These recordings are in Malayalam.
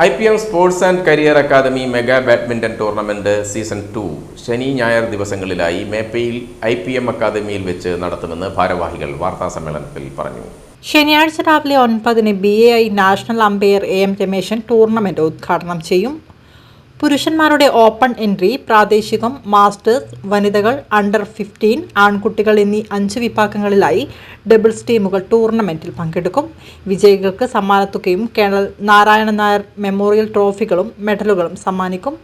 I P M sports and career academy mega badminton tournament season two ശനി ഞായർ ദിവസങ്ങളിലായി മേപ്പയിൽ ഐ പി എം അക്കാദമിയിൽ വെച്ച് നടത്തുമെന്ന് ഭാരവാഹികൾ വാർത്താ സമ്മേളനത്തിൽ പറഞ്ഞു. ശനിയാഴ്ച രാവിലെ ഒൻപതിന് B A I national umpire A M Rameshan tournament ഉദ്ഘാടനം ചെയ്യും. പുരുഷന്മാരുടെ ഓപ്പൺ എൻട്രി പ്രാദേശികം മാസ്റ്റേഴ്സ് വനിതകൾ അണ്ടർ ഫിഫ്റ്റീൻ ആൺകുട്ടികൾ എന്നീ അഞ്ച് വിഭാഗങ്ങളിലായി ഡബിൾസ് ടീമുകൾ ടൂർണമെന്റിൽ പങ്കെടുക്കും. വിജയികൾക്ക് സമ്മാനത്തുകയും കേണൽ നാരായണൻ നായർ മെമ്മോറിയൽ ട്രോഫികളും മെഡലുകളും സമ്മാനിക്കും.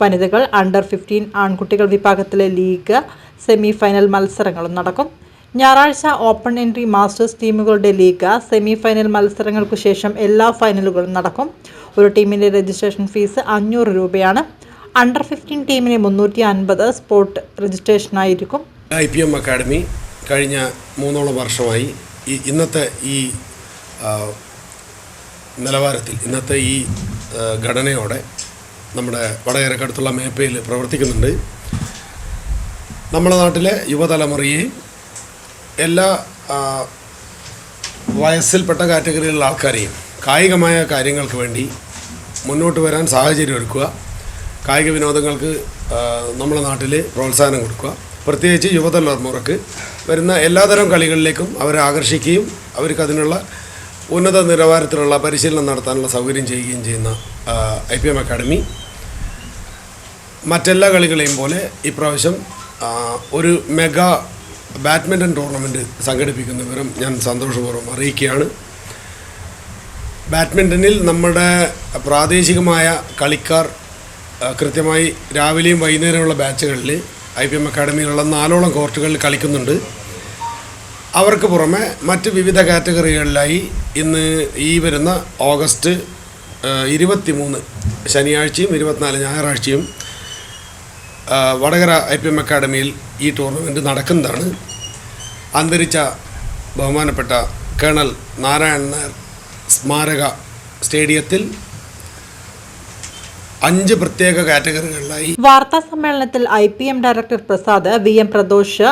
വനിതകൾ അണ്ടർ ഫിഫ്റ്റീൻ ആൺകുട്ടികൾ വിഭാഗത്തിലെ ലീഗ് സെമി ഫൈനൽ മത്സരങ്ങളും നടക്കും. ഞായറാഴ്ച ഓപ്പൺ എൻട്രി മാസ്റ്റേഴ്സ് ടീമുകളുടെ ലീഗ് സെമി ഫൈനൽ മത്സരങ്ങൾക്കു ശേഷം എല്ലാ ഫൈനലുകളും നടക്കും. ഒരു ടീമിന്റെ രജിസ്ട്രേഷൻ ഫീസ് അഞ്ഞൂറ് രൂപയാണ്. അണ്ടർ ഫിഫ്റ്റീൻ ടീമിന് മുന്നൂറ്റി അൻപത് സ്പോട്ട് രജിസ്ട്രേഷനായിരിക്കും ഐ പി എം അക്കാഡമി കഴിഞ്ഞ മൂന്നോളം വർഷമായി ഈ ഇന്നത്തെ ഈ നിലവാരത്തിൽ ഇന്നത്തെ ഈ ഘടനയോടെ നമ്മുടെ വടകരക്കടുത്തുള്ള മേപ്പയിൽ പ്രവർത്തിക്കുന്നുണ്ട്. നമ്മുടെ നാട്ടിലെ യുവതലമുറയെയും എല്ലാ വയസ്സിൽപ്പെട്ട കാറ്റഗറിയിലുള്ള ആൾക്കാരെയും കായികമായ കാര്യങ്ങൾക്ക് വേണ്ടി മുന്നോട്ട് വരാൻ സാഹചര്യം ഒരുക്കുക. കായിക വിനോദങ്ങൾക്ക് നമ്മുടെ നാട്ടിൽ പ്രോത്സാഹനം കൊടുക്കുക. പ്രത്യേകിച്ച് യുവതലമുറക്ക് വരുന്ന എല്ലാതരം കളികളിലേക്കും അവരെ ആകർഷിക്കുകയും അവർക്ക് അതിനുള്ള ഉന്നത നിലവാരത്തിലുള്ള പരിശീലനം നടത്താനുള്ള സൗകര്യം ചെയ്യുകയും ചെയ്യുന്ന ഐ പി എം അക്കാഡമി മറ്റെല്ലാ കളികളെയും പോലെ ഇപ്രാവശ്യം ഒരു മെഗാ ബാഡ്മിന്റൺ ടൂർണമെന്റ് സംഘടിപ്പിക്കുന്ന വിവരം ഞാൻ സന്തോഷപൂർവം അറിയിക്കുകയാണ്. ബാഡ്മിന്റണിൽ നമ്മുടെ പ്രാദേശികമായ കളിക്കാർ കൃത്യമായി രാവിലെയും വൈകുന്നേരമുള്ള ബാച്ചുകളിൽ ഐ പി എം അക്കാഡമിയിലുള്ള നാലോളം കോർട്ടുകളിൽ കളിക്കുന്നുണ്ട്. അവർക്ക് പുറമെ മറ്റ് വിവിധ കാറ്റഗറികളിലായി ഇന്ന് ഈ വരുന്ന ഓഗസ്റ്റ് ഇരുപത്തി മൂന്ന് ശനിയാഴ്ചയും ഇരുപത്തിനാല് ഞായറാഴ്ചയും വടകര ഐ പി എം അക്കാഡമിയിൽ ഈ ടൂർണമെന്റ് നടക്കുന്നതാണ്. അന്തരിച്ച ബഹുമാനപ്പെട്ട കേണൽ നാരായണൻ നായർ സ്മാരക സ്റ്റേഡിയത്തിൽ അഞ്ച് പ്രത്യേക കാറ്റഗറികളിലായി. വാർത്താ സമ്മേളനത്തിൽ I P M director Prasad V M Pradosh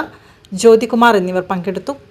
Jyothikumar എന്നിവർ പങ്കെടുത്തു.